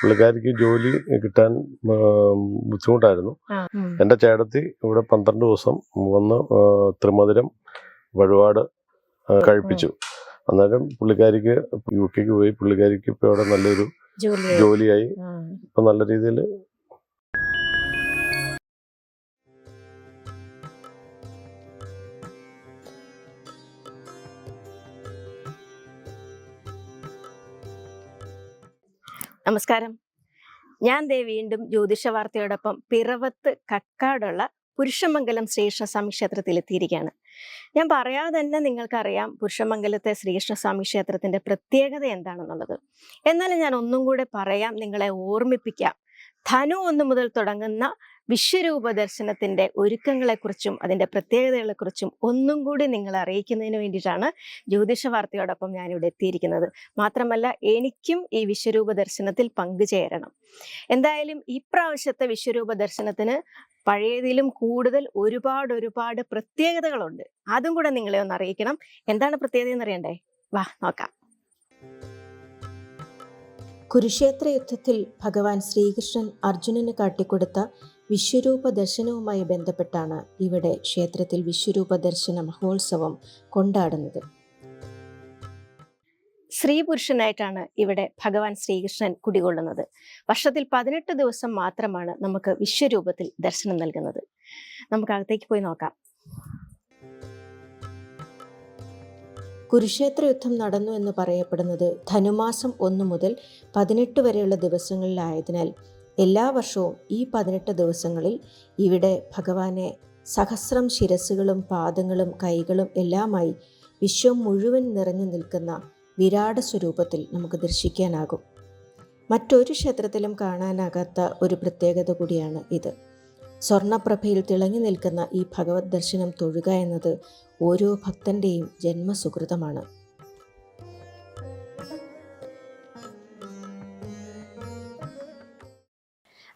പുള്ളിക്കാരിക്ക് ജോലി കിട്ടാൻ ബുദ്ധിമുട്ടായിരുന്നു. എന്റെ എന്റെ ചേട്ടത്തി ഇവിടെ പന്ത്രണ്ട് ദിവസം വന്ന് ത്രിമധുരം വഴിപാട് കഴിപ്പിച്ചു. അന്നേരം പുള്ളിക്കാരിക്ക് യു കെക്ക് പോയി പുള്ളിക്കാരിക്ക് ഇപ്പോൾ അവിടെ നല്ലൊരു ജോലി ജോലിയായി. ഇപ്പം നല്ല രീതിയിൽ നമസ്കാരം. ഞാൻ ദേ വീണ്ടും ജ്യോതിഷ വാർത്തയോടൊപ്പം പിറവത്ത് കക്കാടുള്ള പുരുഷമംഗലം ശ്രീകൃഷ്ണസ്വാമി ക്ഷേത്രത്തിൽ എത്തിയിരിക്കുകയാണ് ഞാൻ പറയാതെ തന്നെ നിങ്ങൾക്കറിയാം പുരുഷമംഗലത്തെ ശ്രീകൃഷ്ണസ്വാമി ക്ഷേത്രത്തിന്റെ പ്രത്യേകത എന്താണെന്നുള്ളത്. എന്നാലും ഞാൻ ഒന്നും കൂടെ പറയാം നിങ്ങളെ ഓർമ്മിപ്പിക്കാം. ധനു ഒന്ന് മുതൽ തുടങ്ങുന്ന വിശ്വരൂപ ദർശനത്തിന്റെ ഒരുക്കങ്ങളെക്കുറിച്ചും അതിന്റെ പ്രത്യേകതകളെക്കുറിച്ചും ഒന്നും കൂടി നിങ്ങളെ അറിയിക്കുന്നതിന് വേണ്ടിയിട്ടാണ് ജ്യോതിഷ വാർത്തയോടൊപ്പം ഞാനിവിടെ എത്തിയിരിക്കുന്നത്. മാത്രമല്ല എനിക്കും ഈ വിശ്വരൂപ ദർശനത്തിൽ പങ്കുചേരണം. എന്തായാലും ഇപ്രാവശ്യത്തെ വിശ്വരൂപ ദർശനത്തിന് പഴയതിലും കൂടുതൽ ഒരുപാട് ഒരുപാട് പ്രത്യേകതകളുണ്ട്. അതും കൂടെ നിങ്ങളെ ഒന്ന് അറിയിക്കണം. എന്താണ് പ്രത്യേകത എന്ന് അറിയണ്ടേ വാ നോക്കാം. കുരുക്ഷേത്ര യുദ്ധത്തിൽ ഭഗവാൻ ശ്രീകൃഷ്ണൻ അർജുനന് കാട്ടിക്കൊടുത്ത വിശ്വരൂപ ദർശനവുമായി ബന്ധപ്പെട്ടാണ് ഇവിടെ ക്ഷേത്രത്തിൽ വിശ്വരൂപ ദർശന മഹോത്സവം കൊണ്ടാടുന്നത്. സ്ത്രീ പുരുഷനായിട്ടാണ് ഇവിടെ ഭഗവാൻ ശ്രീകൃഷ്ണൻ കുടികൊള്ളുന്നത്. വർഷത്തിൽ പതിനെട്ട് ദിവസം മാത്രമാണ് നമുക്ക് വിശ്വരൂപത്തിൽ ദർശനം നൽകുന്നത്. നമുക്ക് അകത്തേക്ക് പോയി നോക്കാം. കുരുക്ഷേത്ര യുദ്ധം നടന്നു എന്ന് പറയപ്പെടുന്നത് ധനുമാസം ഒന്നു മുതൽ പതിനെട്ട് വരെയുള്ള ദിവസങ്ങളിലായതിനാൽ എല്ലാ വർഷവും ഈ പതിനെട്ട് ദിവസങ്ങളിൽ ഇവിടെ ഭഗവാനെ സഹസ്രം ശിരസുകളും പാദങ്ങളും കൈകളും എല്ലാമായി വിശ്വം മുഴുവൻ നിറഞ്ഞു നിൽക്കുന്ന വിരാട സ്വരൂപത്തിൽ നമുക്ക് ദർശിക്കാനാകും. മറ്റൊരു ക്ഷേത്രത്തിലും കാണാനാകാത്ത ഒരു പ്രത്യേകത കൂടിയാണ് ഇത്. സ്വർണപ്രഭയിൽ തിളങ്ങി നിൽക്കുന്ന ഈ ഭഗവത് ദർശനം തൊഴുക എന്നത് ഓരോ ഭക്തന്റെയും ജന്മസുഹൃതമാണ്.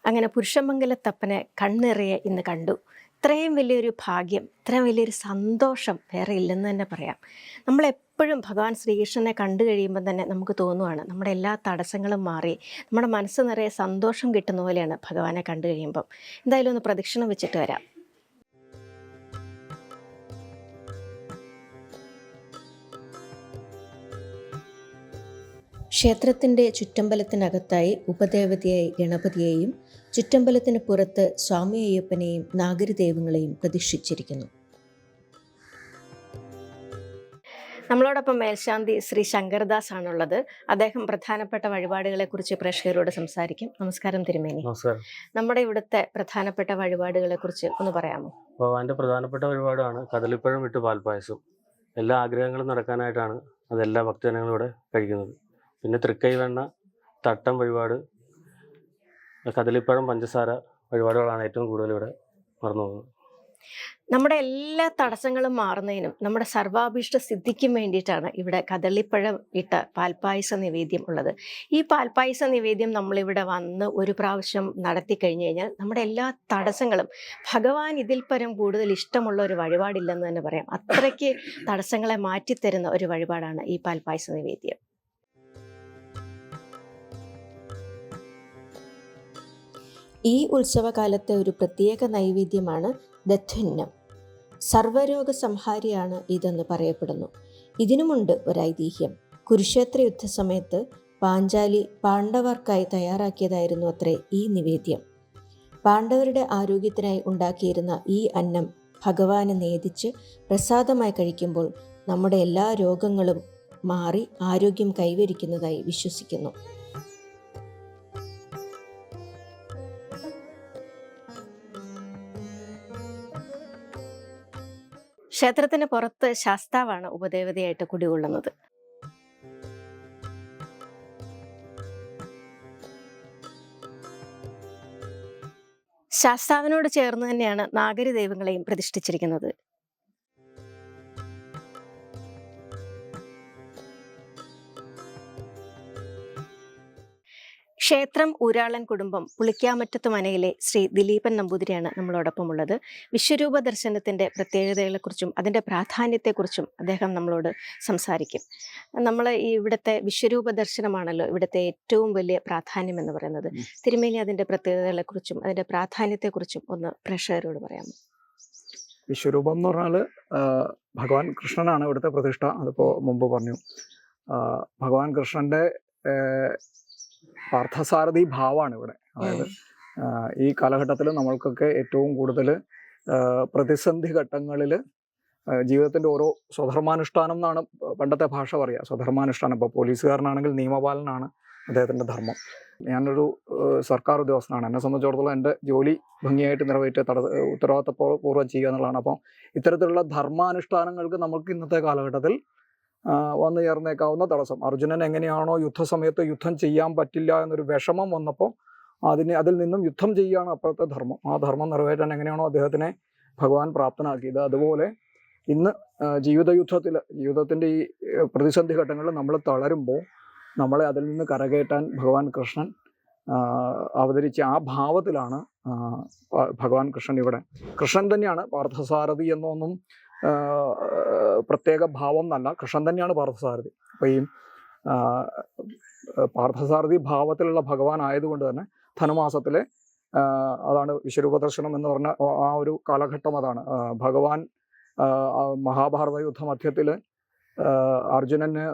അങ്ങനെ പുരുഷമംഗലത്തപ്പനെ കണ്ണിറയെ ഇന്ന് കണ്ടു. ഇത്രയും വലിയൊരു ഭാഗ്യം ഇത്രയും വലിയൊരു സന്തോഷം വേറെ ഇല്ലെന്ന് തന്നെ പറയാം. നമ്മളെപ്പോഴും ഭഗവാൻ ശ്രീകൃഷ്ണനെ കണ്ടു കഴിയുമ്പോൾ തന്നെ നമുക്ക് തോന്നുവാണ് നമ്മുടെ എല്ലാ തടസ്സങ്ങളും മാറി നമ്മുടെ മനസ്സ് നിറയെ സന്തോഷം കിട്ടുന്ന പോലെയാണ് ഭഗവാനെ കണ്ടു കഴിയുമ്പം. എന്തായാലും ഒന്ന് പ്രദക്ഷിണം വെച്ചിട്ട് വരാം. ക്ഷേത്രത്തിന്റെ ചുറ്റമ്പലത്തിനകത്തായി ഉപദേവതയായി ഗണപതിയെയും ചുറ്റമ്പലത്തിന് പുറത്ത് സ്വാമി അയ്യപ്പനെയും നാഗരിദൈവങ്ങളെയും പ്രതിഷ്ഠിച്ചിരിക്കുന്നു. നമ്മളോടൊപ്പം മേൽശാന്തി ശ്രീ ശങ്കർദാസ് ആണുള്ളത് അദ്ദേഹം പ്രധാനപ്പെട്ട വഴിപാടുകളെ കുറിച്ച് പ്രേക്ഷകരോട് സംസാരിക്കും. നമസ്കാരം തിരുമേനി. നമ്മുടെ ഇവിടുത്തെ പ്രധാനപ്പെട്ട വഴിപാടുകളെ കുറിച്ച് ഒന്ന് പറയാമോ? ഭഗവാന്റെ പ്രധാനപ്പെട്ട വഴിപാടാണ് കദളിപ്പഴം വിട്ട് പാൽപ്പായസം. എല്ലാ ആഗ്രഹങ്ങളും നടക്കാനായിട്ടാണ് അതെല്ലാ ഭക്തജനങ്ങളും ഇവിടെ കഴിക്കുന്നത്. പിന്നെ തൃക്കൈ വെണ്ണ തട്ടം വഴിപാട് കദളിപ്പഴം പഞ്ചസാര വഴിപാടുകളാണ് ഏറ്റവും കൂടുതൽ ഇവിടെ മറന്നു പോകുന്നത് നമ്മുടെ എല്ലാ തടസ്സങ്ങളും മാറുന്നതിനും നമ്മുടെ സർവാഭീഷ്ട സിദ്ധിക്കും വേണ്ടിയിട്ടാണ് ഇവിടെ കദളിപ്പഴം ഇട്ട പാൽപ്പായസ നിവേദ്യം ഉള്ളത്. ഈ പാൽപ്പായസ നിവേദ്യം നമ്മളിവിടെ വന്ന് ഒരു പ്രാവശ്യം നടത്തി കഴിഞ്ഞു കഴിഞ്ഞാൽ നമ്മുടെ എല്ലാ തടസ്സങ്ങളും ഭഗവാൻ ഇതിൽ പരം കൂടുതൽ ഇഷ്ടമുള്ള ഒരു വഴിപാടില്ലെന്ന് തന്നെ പറയാം. അത്രയ്ക്ക് തടസ്സങ്ങളെ മാറ്റിത്തരുന്ന ഒരു വഴിപാടാണ് ഈ പാൽപ്പായസ നിവേദ്യം. ഈ ഉത്സവകാലത്തെ ഒരു പ്രത്യേക നൈവേദ്യമാണ് ദധ്വന്നം സർവരോഗ സംഹാരിയാണ് ഇതെന്ന് പറയപ്പെടുന്നു. ഇതിനുമുണ്ട് ഒരു ഐതിഹ്യം കുരുക്ഷേത്ര യുദ്ധസമയത്ത് പാഞ്ചാലി പാണ്ഡവർക്കായി തയ്യാറാക്കിയതായിരുന്നു അത്രേ ഈ നിവേദ്യം. പാണ്ഡവരുടെ ആരോഗ്യത്തിനായി ഉണ്ടാക്കിയിരുന്ന ഈ അന്നം ഭഗവാനെ നേദിച്ച് പ്രസാദമായി കഴിക്കുമ്പോൾ നമ്മുടെ എല്ലാ രോഗങ്ങളും മാറി ആരോഗ്യം കൈവരിക്കുന്നതായി വിശ്വസിക്കുന്നു. ക്ഷേത്രത്തിന് പുറത്ത് ശാസ്താവാണ് ഉപദേവതയായിട്ട് കുടികൊള്ളുന്നത്. ശാസ്താവിനോട് ചേർന്ന് തന്നെയാണ് നാഗരി ദൈവങ്ങളെയും പ്രതിഷ്ഠിച്ചിരിക്കുന്നത്. ക്ഷേത്രം ഊരാളൻ കുടുംബം പുളിക്കാമറ്റത്ത് മനയിലെ ശ്രീ ദിലീപൻ നമ്പൂതിരിയാണ് നമ്മളോടൊപ്പം ഉള്ളത് വിശ്വരൂപ ദർശനത്തിന്റെ പ്രത്യേകതകളെക്കുറിച്ചും അതിന്റെ പ്രാധാന്യത്തെക്കുറിച്ചും അദ്ദേഹം നമ്മളോട് സംസാരിക്കും. നമ്മൾ ഈ ഇവിടുത്തെ വിശ്വരൂപ ദർശനമാണല്ലോ ഇവിടുത്തെ ഏറ്റവും വലിയ പ്രാധാന്യം എന്ന് പറയുന്നത്. തിരുമേനി അതിന്റെ പ്രത്യേകതകളെക്കുറിച്ചും അതിന്റെ പ്രാധാന്യത്തെക്കുറിച്ചും ഒന്ന് പ്രേക്ഷകരോട് പറയാമോ? വിശ്വരൂപം എന്ന് പറഞ്ഞാൽ ഭഗവാൻ കൃഷ്ണനാണ് ഇവിടുത്തെ പ്രതിഷ്ഠ. അതിപ്പോൾ മുമ്പ് പറഞ്ഞു. ഭഗവാൻ കൃഷ്ണന്റെ പാർത്ഥസാരഥി ഭാവമാണ് ഇവിടെ. അതായത് ഈ കാലഘട്ടത്തിൽ നമ്മൾക്കൊക്കെ ഏറ്റവും കൂടുതൽ പ്രതിസന്ധി ഘട്ടങ്ങളിൽ ജീവിതത്തിന്റെ ഓരോ സ്വധർമാനുഷ്ഠാനം എന്നാണ് പണ്ടത്തെ ഭാഷ പറയുക സ്വധർമാനുഷ്ഠാനം. ഇപ്പോൾ പോലീസുകാരനാണെങ്കിൽ നിയമപാലനാണ് അദ്ദേഹത്തിന്റെ ധർമ്മം. ഞാനൊരു സർക്കാർ ഉദ്യോഗസ്ഥനാണ്. എന്നെ സംബന്ധിച്ചിടത്തോളം എന്റെ ജോലി ഭംഗിയായിട്ട് നിറവേറ്റ് തട ഉത്തരവാദിത്തപൂർവം ചെയ്യുക എന്നുള്ളതാണ്. അപ്പം ഇത്തരത്തിലുള്ള ധർമാനുഷ്ഠാനങ്ങൾക്ക് നമുക്ക് ഇന്നത്തെ കാലഘട്ടത്തിൽ വന്നു ചേർന്നേക്കാവുന്ന തടസ്സം. അർജുനൻ എങ്ങനെയാണോ യുദ്ധസമയത്ത് യുദ്ധം ചെയ്യാൻ പറ്റില്ല എന്നൊരു വിഷമം വന്നപ്പോൾ അതിന് അതിൽ നിന്നും യുദ്ധം ചെയ്യുകയാണ് അപ്പോഴത്തെ ധർമ്മം. ആ ധർമ്മം നിറവേറ്റാൻ എങ്ങനെയാണോ അദ്ദേഹത്തിനെ ഭഗവാൻ പ്രാപ്തനാക്കിയത്. അതുപോലെ ഇന്ന് ജീവിത യുദ്ധത്തിൽ ജീവിതത്തിന്റെ ഈ പ്രതിസന്ധി ഘട്ടങ്ങളിൽ നമ്മൾ തളരുമ്പോൾ നമ്മളെ അതിൽ നിന്ന് കരകയറ്റാൻ ഭഗവാൻ കൃഷ്ണൻ അവതരിച്ച ആ ഭാവത്തിലാണ് ഭഗവാൻ കൃഷ്ണൻ ഇവിടെ. കൃഷ്ണൻ തന്നെയാണ് പാർത്ഥസാരഥി എന്നൊന്നും പ്രത്യേക ഭാവം എന്നല്ല കൃഷ്ണൻ തന്നെയാണ് പാർത്ഥസാരഥി. അപ്പോൾ ഈ പാർത്ഥസാരഥി ഭാവത്തിലുള്ള ഭഗവാൻ ആയതുകൊണ്ട് തന്നെ ധനുമാസത്തിലെ അതാണ് വിശ്വരൂപദർശനം എന്ന് പറഞ്ഞ ആ- ഒരു കാലഘട്ടം അതാണ്. ഭഗവാൻ മഹാഭാരത യുദ്ധ മധ്യത്തിൽ അർജുനന്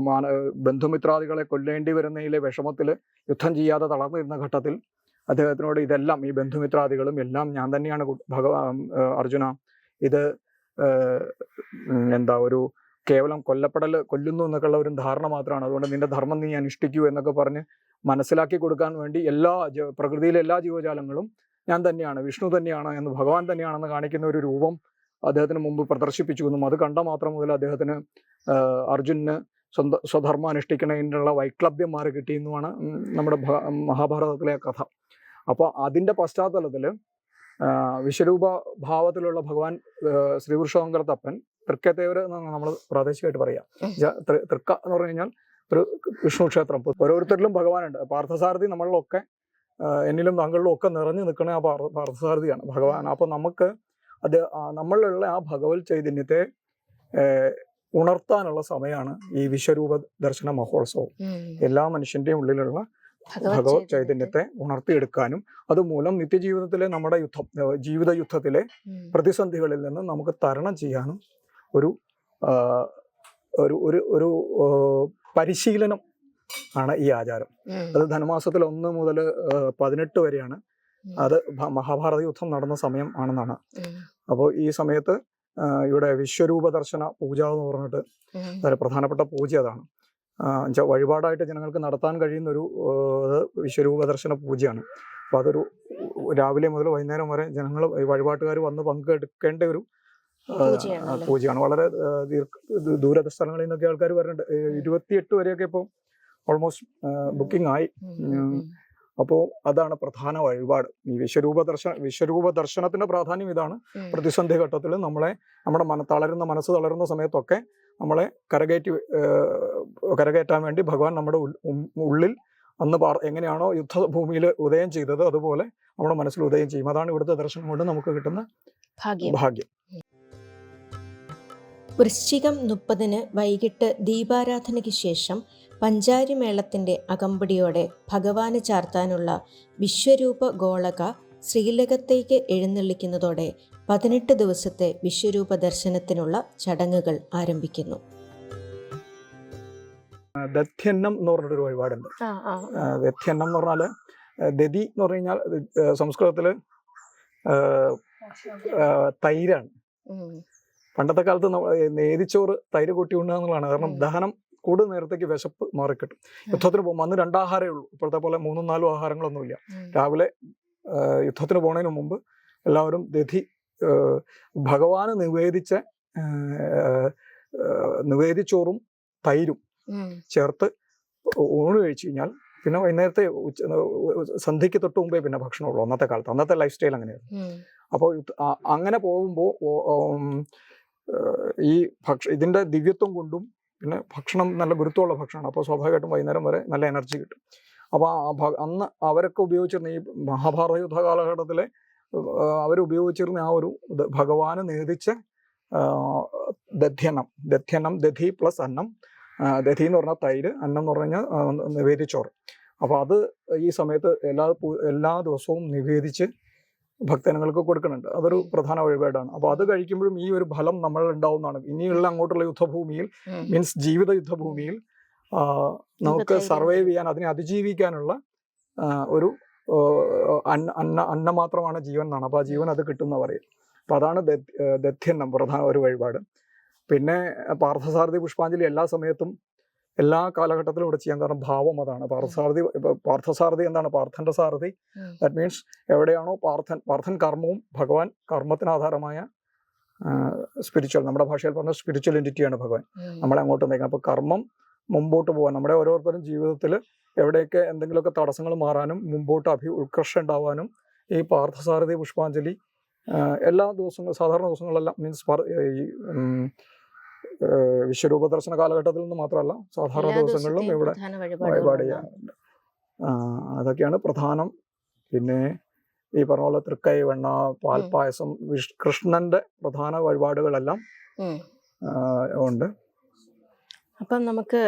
മാന ബന്ധുമിത്രാദികളെ കൊല്ലേണ്ടി വരുന്നതിലെ വിഷമത്തിൽ യുദ്ധം ചെയ്യാതെ തളർന്നിരുന്ന ഘട്ടത്തിൽ അദ്ദേഹത്തിനോട് ഇതെല്ലാം ഈ ബന്ധുമിത്രാദികളും എല്ലാം ഞാൻ തന്നെയാണ് ഭഗവാൻ അർജുന ഇത് എന്താ ഒരു കേവലം കൊല്ലപ്പെടൽ കൊല്ലുന്നു എന്നൊക്കെയുള്ള ഒരു ധാരണ മാത്രമാണ്. അതുകൊണ്ട് നിന്റെ ധർമ്മം നീ അനുഷ്ഠിക്കൂ എന്നൊക്കെ പറഞ്ഞ് മനസ്സിലാക്കി കൊടുക്കാൻ വേണ്ടി എല്ലാ പ്രകൃതിയിലെ എല്ലാ ജീവജാലങ്ങളും ഞാൻ തന്നെയാണ് വിഷ്ണു തന്നെയാണ് എന്ന് ഭഗവാൻ തന്നെയാണെന്ന് കാണിക്കുന്ന ഒരു രൂപം അദ്ദേഹത്തിന് മുമ്പ് പ്രദർശിപ്പിച്ചു എന്നും അത് കണ്ട മാത്രം മുതൽ അദ്ദേഹത്തിന് അർജുനന് സ്വന്ത സ്വധർമ്മം അനുഷ്ഠിക്കുന്നതിനുള്ള വൈക്ലഭ്യം മാറി കിട്ടിയെന്നുമാണ് നമ്മുടെ മഹാഭാരതത്തിലെ കഥ. അപ്പോൾ അതിന്റെ പശ്ചാത്തലത്തിൽ വിശ്വരൂപ ഭാവത്തിലുള്ള ഭഗവാൻ ശ്രീപുരുഷോങ്കർ തപ്പൻ തൃക്കത്തേവർ എന്നാണ് നമ്മൾ പ്രാദേശികമായിട്ട് പറയാം. തൃക്ക എന്ന് പറഞ്ഞു കഴിഞ്ഞാൽ ഒരു വിഷ്ണു ക്ഷേത്രം. ഓരോരുത്തരിലും ഭഗവാനുണ്ട്. പാർത്ഥസാരഥി നമ്മളിലൊക്കെ എന്നിലും താങ്കളിലും ഒക്കെ നിറഞ്ഞു നിൽക്കുന്ന ആ പാർത്ഥ പാർത്ഥസാരഥിയാണ് ഭഗവാൻ. അപ്പൊ നമുക്ക് അത് നമ്മളിലുള്ള ആ ഭഗവത് ചൈതന്യത്തെ ഉണർത്താനുള്ള സമയമാണ് ഈ വിശ്വരൂപ ദർശന മഹോത്സവം. എല്ലാ മനുഷ്യന്റെയും ഉള്ളിലുള്ള ഭഗവത് ചൈതന്യത്തെ ഉണർത്തിയെടുക്കാനും അതുമൂലം നിത്യജീവിതത്തിലെ നമ്മുടെ യുദ്ധം ജീവിത യുദ്ധത്തിലെ പ്രതിസന്ധികളിൽ നിന്ന് നമുക്ക് തരണം ചെയ്യാനും ഒരു ഒരു ഒരു ഒരു പരിശീലനം ആണ് ഈ ആചാരം. അത് ധനുമാസത്തിൽ ഒന്ന് മുതൽ പതിനെട്ട് വരെയാണ്. അത് മഹാഭാരത യുദ്ധം നടന്ന സമയം ആണെന്നാണ്. അപ്പോൾ ഈ സമയത്ത് ഇവിടെ വിശ്വരൂപ ദർശന പൂജ എന്ന് പറഞ്ഞിട്ട് വളരെ പ്രധാനപ്പെട്ട പൂജ അതാണ്. ആ, എന്നുവെച്ചാ വഴിപാടായിട്ട് ജനങ്ങൾക്ക് നടത്താൻ കഴിയുന്ന ഒരു വിശ്വരൂപ ദർശന പൂജയാണ്. അപ്പോൾ അതൊരു രാവിലെ മുതൽ വൈകുന്നേരം വരെ ജനങ്ങൾ വഴിപാട്ടുകാർ വന്ന് പങ്കെടുക്കേണ്ട ഒരു പൂജയാണ്. വളരെ ദൂരദ സ്ഥലങ്ങളിൽ നിന്നൊക്കെ ആൾക്കാർ വരുന്നുണ്ട് ഇരുപത്തിയെട്ട് വരെയൊക്കെ ഇപ്പോൾ ഓൾമോസ്റ്റ് ബുക്കിംഗ് ആയി. അപ്പോൾ അതാണ് പ്രധാന വഴിപാട്. ഈ വിശ്വരൂപ ദർശന വിശ്വരൂപ ദർശനത്തിന്റെ പ്രാധാന്യം ഇതാണ്. പ്രതിസന്ധി ഘട്ടത്തിൽ നമ്മളെ നമ്മുടെ മന തളരുന്ന മനസ്സ് തളരുന്ന സമയത്തൊക്കെ നമ്മളെ കരകയറ്റി കരകയറ്റാൻ വേണ്ടി ഭഗവാൻ നമ്മുടെ ഉള്ളിൽ അന്ന് പാർ എങ്ങനെയാണോ യുദ്ധഭൂമിയിൽ ഉദയം ചെയ്തത് അതുപോലെ നമ്മുടെ മനസ്സിൽ ഉദയം ചെയ്യും. അതാണ് ഇവിടുത്തെ ദർശനം കൊണ്ട് നമുക്ക് കിട്ടുന്ന ഭാഗ്യം. ഭാഗ്യം. വൃശ്ചികം മുപ്പതിന് വൈകിട്ട് ദീപാരാധനയ്ക്ക് ശേഷം പഞ്ചാരി മേളത്തിന്റെ അകമ്പടിയോടെ ഭഗവാന് ചാർത്താനുള്ള വിശ്വരൂപ ഗോളക ശ്രീലകത്തേക്ക് എഴുന്നള്ളിക്കുന്നതോടെ പതിനെട്ട് ദിവസത്തെ വിശ്വരൂപ ദർശനത്തിനുള്ള ചടങ്ങുകൾ ആരംഭിക്കുന്നു. ദധ്യന്നം എന്ന് പറഞ്ഞിട്ടൊരു വഴിപാടുണ്ട്. ആ ആ. ആ, ദധ്യന്നം എന്ന് പറഞ്ഞാൽ ദതി എന്ന് പറഞ്ഞു കഴിഞ്ഞാൽ സംസ്കൃതത്തിൽ തൈരാണ്. പണ്ടത്തെ കാലത്ത് നേരിച്ചോറ് തൈര് കൂട്ടി ഉണ്ണുക എന്നുള്ളതാണ്. കാരണം. ദഹനം കൂടുതൽ നേരത്തേക്ക് വിശപ്പ് മാറിക്കിട്ടും. യുദ്ധത്തിന് പോകും അന്ന് രണ്ടാഹാരമേ ഉള്ളൂ. ഇപ്പോഴത്തെ പോലെ മൂന്നും നാലും ആഹാരങ്ങളൊന്നുമില്ല. രാവിലെ യുദ്ധത്തിന് പോകുന്നതിന് മുമ്പ് എല്ലാവരും ദധി ഭഗവാന് നിവേദിച്ച നിവേദിച്ചോറും തൈരും ചേർത്ത് ഊണ് കഴിച്ചു കഴിഞ്ഞാൽ പിന്നെ വൈകുന്നേരത്തെ ഉച്ച സന്ധ്യയ്ക്ക് തൊട്ട് മുമ്പേ പിന്നെ ഭക്ഷണമുള്ളൂ അന്നത്തെ കാലത്ത്. അന്നത്തെ ലൈഫ് സ്റ്റൈൽ അങ്ങനെയാണ് അപ്പോൾ അങ്ങനെ പോകുമ്പോൾ ഈ ഭക്ഷ ഇതിന്റെ ദിവ്യത്വം കൊണ്ടും പിന്നെ ഭക്ഷണം നല്ല ഗുരുത്വമുള്ള ഭക്ഷണമാണ്. അപ്പോൾ സ്വാഭാവികമായിട്ടും വൈകുന്നേരം വരെ നല്ല എനർജി കിട്ടും. അപ്പോൾ ആ അന്ന് അവരൊക്കെ ഉപയോഗിച്ചിരുന്ന ഈ മഹാഭാരത യുദ്ധ കാലഘട്ടത്തിലെ അവരുപയോഗിച്ചിരുന്ന ആ ഒരു ഭഗവാന് നേതിച്ച ദധ്യനം ദധ്യനം ദധി പ്ലസ് അന്നം. ദധി എന്ന് പറഞ്ഞാൽ തൈര് അന്നം എന്ന് പറഞ്ഞു കഴിഞ്ഞാൽ നിവേദിച്ചോറ്. അപ്പോൾ അത് ഈ സമയത്ത് എല്ലാ എല്ലാ ദിവസവും നിവേദിച്ച് ഭക്തജനങ്ങൾക്ക് കൊടുക്കുന്നുണ്ട്. അതൊരു പ്രധാന വഴിപാടാണ്. അപ്പോൾ അത് കഴിക്കുമ്പോഴും ഈ ഒരു ഫലം നമ്മൾ ഉണ്ടാവുന്നതാണ്. ഇനിയുള്ള അങ്ങോട്ടുള്ള യുദ്ധഭൂമിയിൽ മീൻസ് ജീവിത യുദ്ധഭൂമിയിൽ നമുക്ക് സർവൈവ് ചെയ്യാൻ അതിനെ അതിജീവിക്കാനുള്ള ഒരു അന്ന അന്ന അന്നം മാത്രമാണ് ജീവൻ എന്നാണ്. അപ്പോൾ ആ ജീവൻ അത് കിട്ടുന്ന പറയും അപ്പോൾ അതാണ് ദത്യന്നം പ്രധാന ഒരു വഴിപാട്. പിന്നെ പാർത്ഥസാരഥി പുഷ്പാഞ്ജലി എല്ലാ സമയത്തും എല്ലാ കാലഘട്ടത്തിലും ഇവിടെ ചെയ്യാൻ കാരണം ഭാവം അതാണ്. പാർത്ഥസാരഥി പാർത്ഥസാരഥി എന്താണ്? പാർത്ഥന്റെ സാരഥി. ദാറ്റ് മീൻസ് എവിടെയാണോ പാർത്ഥൻ പാർത്ഥൻ കർമ്മവും ഭഗവാൻ കർമ്മത്തിന് ആധാരമായ സ്പിരിച്വൽ നമ്മുടെ ഭാഷയിൽ പറഞ്ഞ സ്പിരിച്വൽ എന്റിറ്റിയാണ് ഭഗവാൻ. നമ്മളെ അങ്ങോട്ട് നയിക്കുന്നത് അപ്പോൾ കർമ്മം മുമ്പോട്ട് പോകാൻ നമ്മുടെ ഓരോരുത്തരും ജീവിതത്തിൽ എവിടെയൊക്കെ എന്തെങ്കിലുമൊക്കെ തടസ്സങ്ങൾ മാറാനും മുമ്പോട്ട് അഭി ഉത്കർഷം ഉണ്ടാവാനും ഈ പാർത്ഥസാരഥി പുഷ്പാഞ്ജലി എല്ലാ ദിവസങ്ങളും സാധാരണ ദിവസങ്ങളെല്ലാം മീൻസ് ഈ ഉം, ഏ, വിശ്വരൂപ ദർശന കാലഘട്ടത്തിൽ നിന്ന് മാത്രമല്ല സാധാരണ ദിവസങ്ങളിലും ഇവിടെ വഴിപാട് ചെയ്യാറുണ്ട് അതൊക്കെയാണ് പ്രധാനം. പിന്നെ ഈ പറഞ്ഞ പോലെ തൃക്കൈ വെണ്ണ പാൽപ്പായസം വിഷ് കൃഷ്ണന്റെ പ്രധാന വഴിപാടുകളെല്ലാം ഉണ്ട്. അപ്പം നമുക്ക്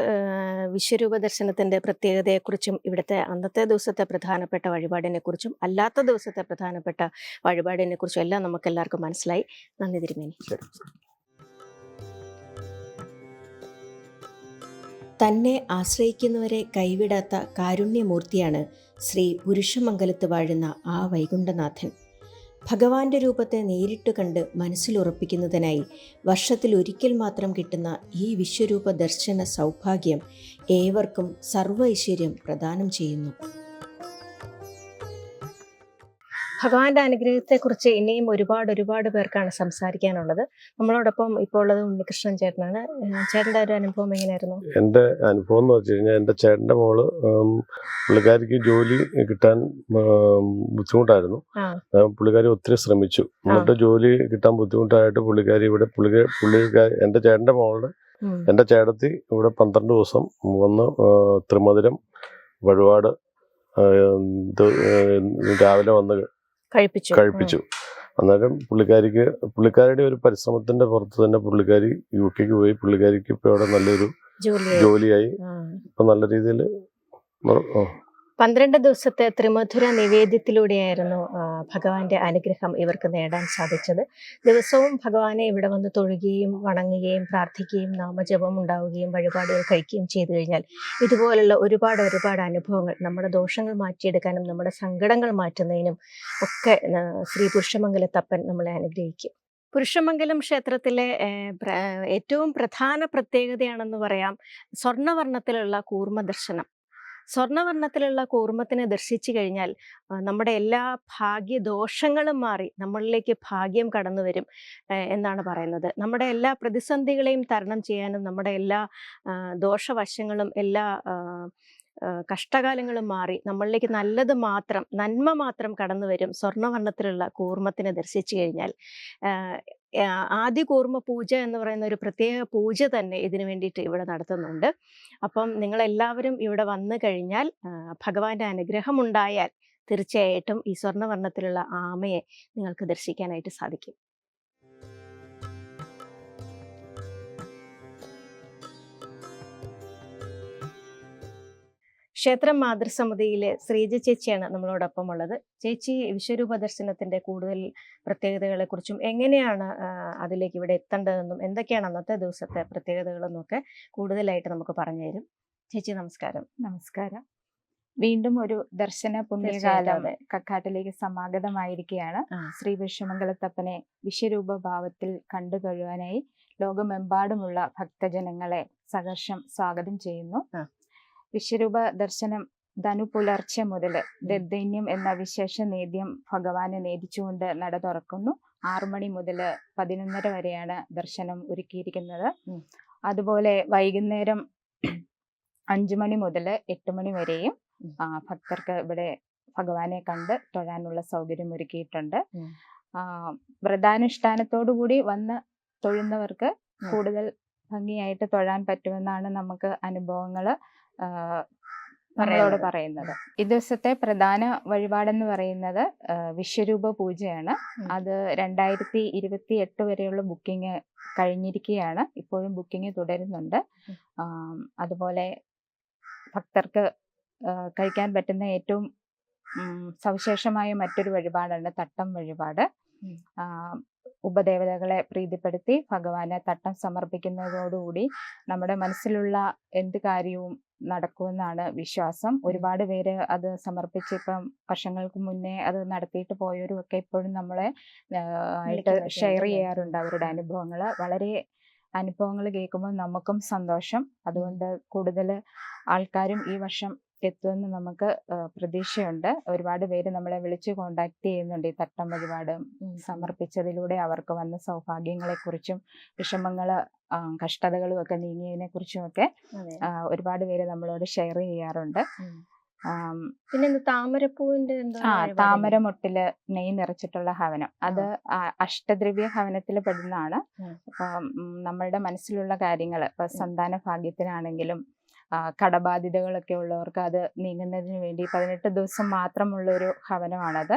വിശ്വരൂപ ദർശനത്തിന്റെ പ്രത്യേകതയെക്കുറിച്ചും ഇവിടുത്തെ അന്നത്തെ ദിവസത്തെ പ്രധാനപ്പെട്ട വഴിപാടിനെ കുറിച്ചും അല്ലാത്ത ദിവസത്തെ പ്രധാനപ്പെട്ട വഴിപാടിനെ കുറിച്ചും എല്ലാം നമുക്ക് എല്ലാവർക്കും മനസ്സിലായി. നന്ദി തിരുമേനി. തന്നെ ആശ്രയിക്കുന്നവരെ കൈവിടാത്ത കാരുണ്യമൂർത്തിയാണ് ശ്രീ പുരുഷമംഗലത്ത് വാഴുന്ന ആ വൈകുണ്ഠനാഥൻ. ഭഗവാന്റെ രൂപത്തെ നേരിട്ട് കണ്ട് മനസ്സിലുറപ്പിക്കുന്നതിനായി വർഷത്തിൽ ഒരിക്കൽ മാത്രം കിട്ടുന്ന ഈ വിശ്വരൂപ ദർശന സൗഭാഗ്യം ഏവർക്കും സർവ ഐശ്വര്യം പ്രദാനം ചെയ്യുന്നു. ഭഗവാന്റെ അനുഗ്രഹത്തെക്കുറിച്ച് ഇനിയും ഒരുപാട് ഒരുപാട് പേർക്കാണ് സംസാരിക്കാനുള്ളത്. നമ്മളോടൊപ്പം ഇപ്പോൾ ഉള്ളത് ഉണ്ണികൃഷ്ണൻ ചേട്ടനാണ്. ചേട്ടന്റെ ഒരു അനുഭവം എങ്ങനെയായിരുന്നു? എന്റെ അനുഭവം എന്ന് വെച്ച് കഴിഞ്ഞാൽ എന്റെ ചേട്ടന്റെ മോൾ പുള്ളിക്കാരിക്ക് ജോലി കിട്ടാൻ ബുദ്ധിമുട്ടായിരുന്നു. പുള്ളിക്കാരി ഒത്തിരി ശ്രമിച്ചു. എന്നിട്ട് ജോലി കിട്ടാൻ ബുദ്ധിമുട്ടായിട്ട് പുള്ളിക്കാരി ഇവിടെ പുള്ളി പുള്ളിക്കാരി എന്റെ ചേട്ടന്റെ മോളുടെ. എന്റെ ചേട്ടത്തി ഇവിടെ പന്ത്രണ്ട് ദിവസം വന്ന് ത്രിമധുരം വഴിപാട് രാവിലെ വന്ന് കഴിപ്പിച്ചു. കഴിപ്പിച്ചു. അന്നേരം പുള്ളിക്കാരിക്ക് പുള്ളിക്കാരുടെ ഒരു പരിശ്രമത്തിന്റെ പുറത്ത് തന്നെ പുള്ളിക്കാരി യു കെക്ക് പോയി. പുള്ളിക്കാരിക്ക് ഇപ്പൊ അവിടെ നല്ലൊരു ജോലി ജോലിയായി. ഇപ്പൊ നല്ല രീതിയിൽ പന്ത്രണ്ട് ദിവസത്തെ ത്രിമധുര നിവേദ്യത്തിലൂടെയായിരുന്നു ഭഗവാന്റെ അനുഗ്രഹം ഇവർക്ക് നേടാൻ സാധിച്ചത്. ദിവസവും ഭഗവാനെ ഇവിടെ വന്ന് തൊഴുകയും വണങ്ങുകയും പ്രാർത്ഥിക്കുകയും നാമജപം ഉണ്ടാവുകയും വഴിപാടുകൾ കഴിക്കുകയും ചെയ്തു കഴിഞ്ഞാൽ ഇതുപോലുള്ള ഒരുപാട് ഒരുപാട് അനുഭവങ്ങൾ നമ്മുടെ ദോഷങ്ങൾ മാറ്റിയെടുക്കാനും നമ്മുടെ സങ്കടങ്ങൾ മാറ്റുന്നതിനും ഒക്കെ ശ്രീ പുരുഷമംഗലത്തപ്പൻ നമ്മളെ അനുഗ്രഹിക്കും. പുരുഷമംഗലം ക്ഷേത്രത്തിലെ ഏറ്റവും പ്രധാന പ്രത്യേകതയാണെന്ന് പറയാം സ്വർണവർണത്തിലുള്ള കൂർമ്മ ദർശനം സ്വർണവർണത്തിലുള്ള കൂർമ്മത്തിനെ ദർശിച്ചു കഴിഞ്ഞാൽ നമ്മുടെ എല്ലാ ഭാഗ്യദോഷങ്ങളും മാറി നമ്മളിലേക്ക് ഭാഗ്യം കടന്നു വരും എന്നാണ് പറയുന്നത്. നമ്മുടെ എല്ലാ പ്രതിസന്ധികളെയും തരണം ചെയ്യാനും നമ്മുടെ എല്ലാ ദോഷവശങ്ങളും എല്ലാ കഷ്ടകാലങ്ങളും മാറി നമ്മളിലേക്ക് നല്ലത് മാത്രം നന്മ മാത്രം കടന്നു വരും സ്വർണവർണത്തിലുള്ള കൂർമ്മത്തിനെ ദർശിച്ചു കഴിഞ്ഞാൽ. ആദ്യ കൂർമ്മ പൂജ എന്ന് പറയുന്ന ഒരു പ്രത്യേക പൂജ തന്നെ ഇതിനു വേണ്ടിയിട്ട് ഇവിടെ നടത്തുന്നുണ്ട്. അപ്പം നിങ്ങളെല്ലാവരും ഇവിടെ വന്നു കഴിഞ്ഞാൽ ഭഗവാന്റെ അനുഗ്രഹം ഉണ്ടായാൽ തീർച്ചയായിട്ടും ഈ സ്വർണവർണത്തിലുള്ള ആമയെ നിങ്ങൾക്ക് ദർശിക്കാനായിട്ട് സാധിക്കും. ക്ഷേത്രം മാതൃസമിതിയിലെ ശ്രീജ ചേച്ചിയാണ് നമ്മളോടൊപ്പം ഉള്ളത്. ചേച്ചി വിശ്വരൂപ ദർശനത്തിന്റെ കൂടുതൽ പ്രത്യേകതകളെ കുറിച്ചും എങ്ങനെയാണ് അതിലേക്ക് ഇവിടെ എത്തേണ്ടതെന്നും എന്തൊക്കെയാണ് അന്നത്തെ ദിവസത്തെ പ്രത്യേകതകളെന്നും ഒക്കെ കൂടുതലായിട്ട് നമുക്ക് പറഞ്ഞു തരും. ചേച്ചി നമസ്കാരം. നമസ്കാരം. വീണ്ടും ഒരു ദർശന പുണ്യകാലം. കക്കാട്ടിലേക്ക് സമാഗതമായിരിക്കുകയാണ്. ശ്രീ വിശ്വമംഗലത്തപ്പനെ വിശ്വരൂപ ഭാവത്തിൽ കണ്ടു കഴിയാനായി ലോകമെമ്പാടുമുള്ള ഭക്തജനങ്ങളെ സഹർഷം സ്വാഗതം ചെയ്യുന്നു. വിശ്വരൂപ ദർശനം ധനു പുലർച്ചെ മുതൽ ദൈന്യം എന്ന വിശേഷ നേദ്യം ഭഗവാനെ നേദിച്ചുകൊണ്ട് നട തുറക്കുന്നു. ആറു മണി മുതൽ പതിനൊന്നര വരെയാണ് ദർശനം ഒരുക്കിയിരിക്കുന്നത്. അതുപോലെ വൈകുന്നേരം അഞ്ചു മണി മുതൽ എട്ട് മണി വരെയും ഭക്തർക്ക് ഇവിടെ ഭഗവാനെ കണ്ട് തൊഴാനുള്ള സൗകര്യം ഒരുക്കിയിട്ടുണ്ട്. വ്രതാനുഷ്ഠാനത്തോടു കൂടി വന്ന് തൊഴുന്നവർക്ക് കൂടുതൽ ഭംഗിയായിട്ട് തൊഴാൻ പറ്റുമെന്നാണ് നമുക്ക് അനുഭവങ്ങൾ നമ്മളോട് പറയുന്നത്? ഈ ദിവസത്തെ പ്രധാന വഴിപാടെന്ന് പറയുന്നത് വിശ്വരൂപ പൂജയാണ്. അത് രണ്ടായിരത്തി ഇരുപത്തി എട്ട് വരെയുള്ള ബുക്കിംഗ് കഴിഞ്ഞിരിക്കുകയാണ്. ഇപ്പോഴും ബുക്കിംഗ് തുടരുന്നുണ്ട്. അതുപോലെ ഭക്തർക്ക് കഴിക്കാൻ പറ്റുന്ന ഏറ്റവും സവിശേഷമായ മറ്റൊരു വഴിപാടാണ് തട്ടം വഴിപാട്. ഉപദേവതകളെ പ്രീതിപ്പെടുത്തി ഭഗവാന് തട്ടം സമർപ്പിക്കുന്നതോടുകൂടി നമ്മുടെ മനസ്സിലുള്ള എന്ത് കാര്യവും നടക്കുമെന്നാണ് വിശ്വാസം. ഒരുപാട് പേര് അത് സമർപ്പിച്ച് ഇപ്പം വർഷങ്ങൾക്ക് മുന്നേ അത് നടത്തിയിട്ട് പോയവരും ഒക്കെ ഇപ്പോഴും നമ്മളെ ആയിട്ട് ഷെയർ? ചെയ്യാറുണ്ട് അവരുടെ അനുഭവങ്ങൾ വളരെ അനുഭവങ്ങൾ കേൾക്കുമ്പോൾ നമുക്കും സന്തോഷം. അതുകൊണ്ട് കൂടുതൽ ആൾക്കാരും ഈ വർഷം എത്തുമെന്ന് നമുക്ക് പ്രതീക്ഷയുണ്ട്. ഒരുപാട് പേര് നമ്മളെ വിളിച്ച് കോണ്ടാക്ട് ചെയ്യുന്നുണ്ട് ഈ തട്ടം വഴിപാട് സമർപ്പിച്ചതിലൂടെ അവർക്ക് വന്ന സൗഭാഗ്യങ്ങളെക്കുറിച്ചും വിഷമങ്ങൾ കഷ്ടതകളും ഒക്കെ നീങ്ങിയതിനെ കുറിച്ചും ഒക്കെ ഒരുപാട് പേര് നമ്മളോട് ഷെയർ ചെയ്യാറുണ്ട്. പിന്നെ താമരപ്പൂവിന്റെ ആ? താമരമൊട്ടിൽ നെയ് നിറച്ചിട്ടുള്ള ഹവനം. അത് അഷ്ടദ്രവ്യ ഹവനത്തിൽ പെടുന്നതാണ്. നമ്മളുടെ മനസ്സിലുള്ള കാര്യങ്ങൾ ഇപ്പൊ സന്താന ഭാഗ്യത്തിനാണെങ്കിലും കടബാധ്യതകളൊക്കെ ഉള്ളവർക്ക് അത് നീങ്ങുന്നതിന് വേണ്ടി പതിനെട്ട് ദിവസം മാത്രമുള്ള ഒരു ഭവനമാണത്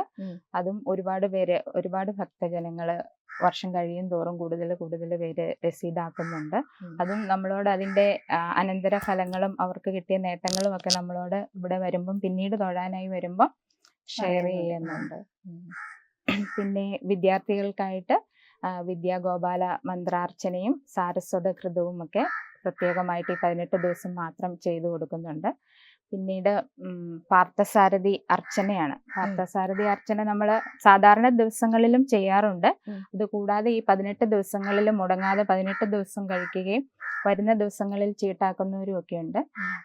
അതും ഒരുപാട് പേര് ഒരുപാട് ഭക്തജനങ്ങൾ വർഷം കഴിയും തോറും കൂടുതൽ കൂടുതൽ പേര് രസീതാക്കുന്നുണ്ട്. അതും നമ്മളോട് അതിന്റെ അനന്തര ഫലങ്ങളും അവർക്ക് കിട്ടിയ നേട്ടങ്ങളും ഒക്കെ നമ്മളോട് ഇവിടെ വരുമ്പം പിന്നീട് തൊഴാനായി വരുമ്പം ഷെയർ. ചെയ്യുന്നുണ്ട്. പിന്നെ വിദ്യാർത്ഥികൾക്കായിട്ട് വിദ്യാഗോപാല മന്ത്രാർച്ചനയും സാരസ്വത കൃതവും ഒക്കെ പ്രത്യേകമായിട്ട് ഈ പതിനെട്ട് ദിവസം മാത്രം ചെയ്തു കൊടുക്കുന്നുണ്ട്. പിന്നീട് പാർത്ഥസാരഥി അർച്ചനയാണ്. പാർത്ഥസാരഥി അർച്ചന നമ്മൾ സാധാരണ ദിവസങ്ങളിലും ചെയ്യാറുണ്ട്. അതുകൂടാതെ കൂടാതെ ഈ പതിനെട്ട് ദിവസങ്ങളിലും മുടങ്ങാതെ പതിനെട്ട് ദിവസം കഴിക്കുകയും വരുന്ന ദിവസങ്ങളിൽ ചീട്ടാക്കുന്നവരും ഒക്കെ ഉണ്ട്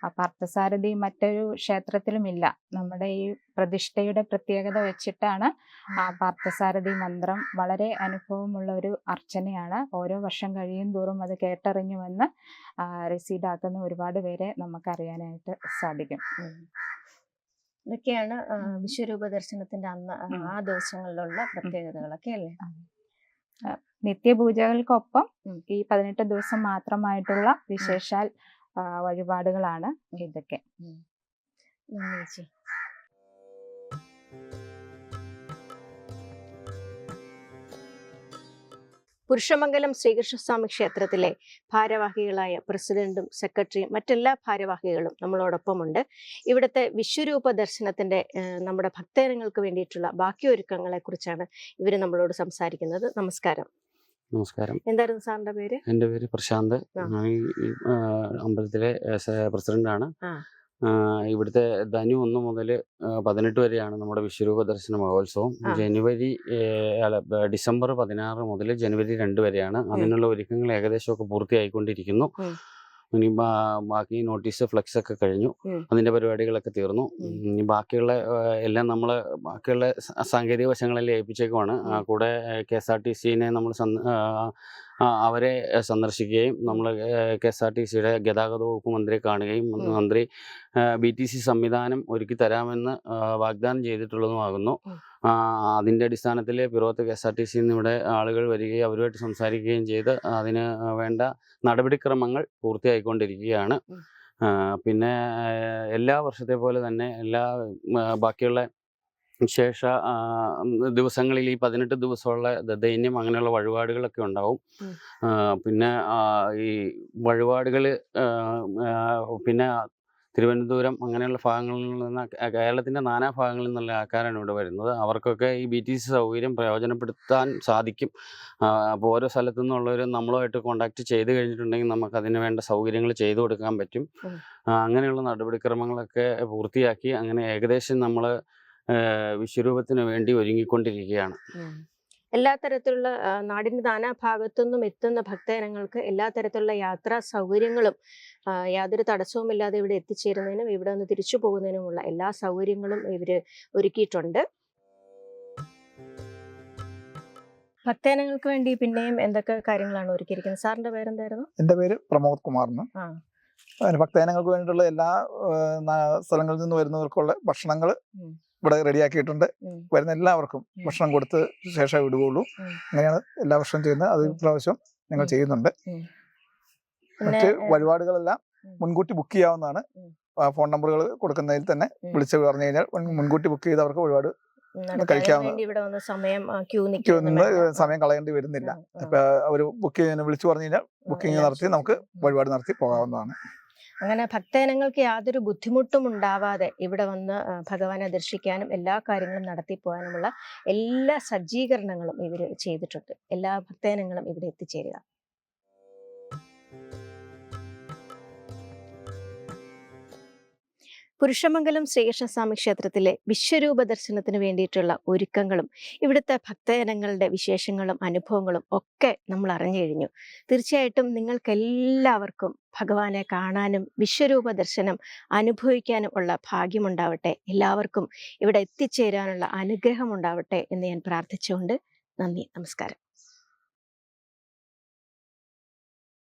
ആ പാർത്ഥസാരഥി മറ്റൊരു ക്ഷേത്രത്തിലും ഇല്ല നമ്മുടെ ഈ പ്രതിഷ്ഠയുടെ പ്രത്യേകത വെച്ചിട്ടാണ് ആ പാർത്ഥസാരഥി മന്ത്രം വളരെ അനുഭവമുള്ള ഒരു അർച്ചനയാണ്. ഓരോ വർഷം കഴിയും തോറും അത് കേട്ടറിഞ്ഞു വന്ന് റിസീഡാക്കുന്ന ഒരുപാട് പേരെ നമുക്കറിയാനായിട്ട് സാധിക്കും. ഇതൊക്കെയാണ് വിശ്വരൂപ ദർശനത്തിന്റെ അന്ന് ആ ദിവസങ്ങളിലുള്ള പ്രത്യേകതകളൊക്കെ അല്ലേ? നിത്യപൂജകൾക്കൊപ്പം ഈ പതിനെട്ട് ദിവസം മാത്രമായിട്ടുള്ള വിശേഷാൽ വഴിപാടുകളാണ് ഇതൊക്കെ. നന്ദി ചേച്ചി. പുരുഷമംഗലം ശ്രീകൃഷ്ണസ്വാമി ക്ഷേത്രത്തിലെ ഭാരവാഹികളായ പ്രസിഡന്റും സെക്രട്ടറിയും മറ്റെല്ലാ ഭാരവാഹികളും നമ്മളോടൊപ്പമുണ്ട്. ഇവിടുത്തെ വിശ്വരൂപ ദർശനത്തിന്റെ നമ്മുടെ ഭക്തജനങ്ങൾക്ക് വേണ്ടിയിട്ടുള്ള ബാക്കി ഒരുക്കങ്ങളെ കുറിച്ചാണ് ഇവർ നമ്മളോട് സംസാരിക്കുന്നത്. നമസ്കാരം. നമസ്കാരം. എന്തായിരുന്നു സാറിന്റെ പേര്? എന്റെ പേര് പ്രശാന്ത്. ഞാൻ ഈ അമ്പലത്തിലെ പ്രസിഡന്റാണ് ആണ്. ഇവിടുത്തെ ധനു ഒന്ന് മുതൽ പതിനെട്ട് വരെയാണ് നമ്മുടെ വിശ്വരൂപ ദർശന മഹോത്സവം. ജനുവരി അല്ല ഡിസംബർ പതിനാറ് മുതൽ ജനുവരി രണ്ട് വരെയാണ്. അതിനുള്ള ഒരുക്കങ്ങൾ ഏകദേശമൊക്കെ പൂർത്തിയായിക്കൊണ്ടിരിക്കുന്നു. ഇനി ബാക്കി നോട്ടീസ് ഫ്ലെക്സ് ഒക്കെ കഴിഞ്ഞു അതിന്റെ പരിപാടികളൊക്കെ തീർന്നു. ഇനി ബാക്കിയുള്ള എല്ലാം നമ്മൾ ബാക്കിയുള്ള സാങ്കേതിക വശങ്ങളെല്ലാം ഏൽപ്പിച്ചേക്കുവാണ്. കൂടെ കെ എസ് ആർ ടി സിനെ നമ്മൾ അവരെ സന്ദർശിക്കുകയും നമ്മൾ കെ എസ് ആർ ടി സിയുടെ ഗതാഗത വകുപ്പ് മന്ത്രിയെ കാണുകയും മന്ത്രി ബി ടി സി സംവിധാനം ഒരുക്കി തരാമെന്ന് വാഗ്ദാനം ചെയ്തിട്ടുള്ളതുമാകുന്നു. അതിന്റെ അടിസ്ഥാനത്തിൽ പിറവത്ത് കെ എസ് ആർ ടി സിന്ന് ഇവിടെ ആളുകൾ വരികയും അവരുമായിട്ട് സംസാരിക്കുകയും ചെയ്ത് അതിന് വേണ്ട നടപടിക്രമങ്ങൾ പൂർത്തിയായിക്കൊണ്ടിരിക്കുകയാണ്. പിന്നെ എല്ലാ വർഷത്തെ പോലെ തന്നെ എല്ലാ ബാക്കിയുള്ള ശേഷ ആ, ഉം, ദിവസങ്ങളിൽ ഈ പതിനെട്ട് ദിവസമുള്ള ദൈന്യം അങ്ങനെയുള്ള വഴിപാടുകളൊക്കെ ഉണ്ടാവും. പിന്നെ ഈ വഴിപാടുകൾ പിന്നെ തിരുവനന്തപുരം അങ്ങനെയുള്ള ഭാഗങ്ങളിൽ നിന്ന് കേരളത്തിന്റെ നാനാ ഭാഗങ്ങളിൽ നിന്നുള്ള ആൾക്കാരാണ് ഇവിടെ വരുന്നത്. അവർക്കൊക്കെ ഈ ബി ടി സി സൗകര്യം പ്രയോജനപ്പെടുത്താൻ സാധിക്കും. അപ്പോൾ ഓരോ സ്ഥലത്തു നിന്നുള്ളവർ നമ്മളുമായിട്ട് കോൺടാക്ട് ചെയ്ത് കഴിഞ്ഞിട്ടുണ്ടെങ്കിൽ നമുക്ക് അതിന് വേണ്ട സൗകര്യങ്ങൾ ചെയ്തു കൊടുക്കാൻ പറ്റും. അങ്ങനെയുള്ള നടപടിക്രമങ്ങളൊക്കെ പൂർത്തിയാക്കി അങ്ങനെ ഏകദേശം നമ്മൾ വിശ്വരൂപത്തിന് വേണ്ടി ഒരുങ്ങിക്കൊണ്ടിരിക്കുകയാണ്. എല്ലാ തരത്തിലുള്ള നാടിന്റെ നാടിന്റെ നാനാ ഭാഗത്തുനിന്നും എത്തുന്ന ഭക്തജനങ്ങൾക്ക് എല്ലാ തരത്തിലുള്ള യാത്രാ സൗകര്യങ്ങളും യാതൊരു തടസ്സവുമില്ലാതെ ഇവിടെ എത്തിച്ചേരുന്നതിനും ഇവിടെ നിന്ന് തിരിച്ചു പോകുന്നതിനുമുള്ള എല്ലാ സൗകര്യങ്ങളും ഇവർ ഒരുക്കിയിട്ടുണ്ട്. ഭക്തജനങ്ങൾക്ക് വേണ്ടി പിന്നെയും എന്തൊക്കെ കാര്യങ്ങളാണ് ഒരുക്കിയിരിക്കുന്നത്? സാറിന്റെ പേരെന്തായിരുന്നു? എന്റെ പേര് പ്രമോദ് കുമാർ ഭക്തജനങ്ങൾക്ക് വേണ്ടിയിട്ടുള്ള എല്ലാ സ്ഥലങ്ങളിൽ നിന്ന് വരുന്നവർക്കുള്ള ഭക്ഷണങ്ങൾ. ഇവിടെ റെഡിയാക്കിയിട്ടുണ്ട്. വരുന്ന എല്ലാവർക്കും ഭക്ഷണം കൊടുത്ത് ശേഷം വിടുകയുള്ളൂ. അങ്ങനെയാണ് എല്ലാ വർഷവും ചെയ്യുന്നത്. അത് പ്രാവശ്യം ഇപ്രാവശ്യം ഞങ്ങൾ ചെയ്യുന്നുണ്ട്. മറ്റ് വഴിപാടുകളെല്ലാം മുൻകൂട്ടി ബുക്ക് ചെയ്യാവുന്നതാണ്. ഫോൺ നമ്പറുകൾ കൊടുക്കുന്നതിൽ തന്നെ. വിളിച്ച് പറഞ്ഞു കഴിഞ്ഞാൽ മുൻകൂട്ടി ബുക്ക് ഒരുപാട് കഴിക്കാവുന്ന- ഇവിടെ വന്ന് സമയം കളയേണ്ടി വരുന്നില്ല. അപ്പൊ അവർ ബുക്ക് വിളിച്ചു പറഞ്ഞു കഴിഞ്ഞാൽ ബുക്കിംഗ് നടത്തി നമുക്ക് വഴിപാട് നടത്തി പോകാവുന്നതാണ്. അങ്ങനെ ഭക്തജനങ്ങൾക്ക് യാതൊരു ബുദ്ധിമുട്ടും ഉണ്ടാവാതെ ഇവിടെ വന്ന് ഭഗവാനെ ദർശിക്കാനും എല്ലാ കാര്യങ്ങളും നടത്തി പോകാനുമുള്ള എല്ലാ സജ്ജീകരണങ്ങളും ഇവർ ചെയ്തിട്ടുണ്ട്. എല്ലാ ഭക്തജനങ്ങളും ഇവിടെ എത്തിച്ചേരുക. പുരുഷമംഗലം ശ്രീകൃഷ്ണസ്വാമി ക്ഷേത്രത്തിലെ വിശ്വരൂപ ദർശനത്തിന് വേണ്ടിയിട്ടുള്ള ഒരുക്കങ്ങളും ഇവിടുത്തെ ഭക്തജനങ്ങളുടെ വിശേഷങ്ങളും അനുഭവങ്ങളും ഒക്കെ നമ്മൾ അറിഞ്ഞു കഴിഞ്ഞു. തീർച്ചയായിട്ടും നിങ്ങൾക്കെല്ലാവർക്കും ഭഗവാനെ കാണാനും വിശ്വരൂപ ദർശനം അനുഭവിക്കാനും ഉള്ള ഭാഗ്യമുണ്ടാവട്ടെ. എല്ലാവർക്കും ഇവിടെ എത്തിച്ചേരാനുള്ള അനുഗ്രഹം ഉണ്ടാവട്ടെ എന്ന് ഞാൻ പ്രാർത്ഥിച്ചുകൊണ്ട് നന്ദി നമസ്കാരം.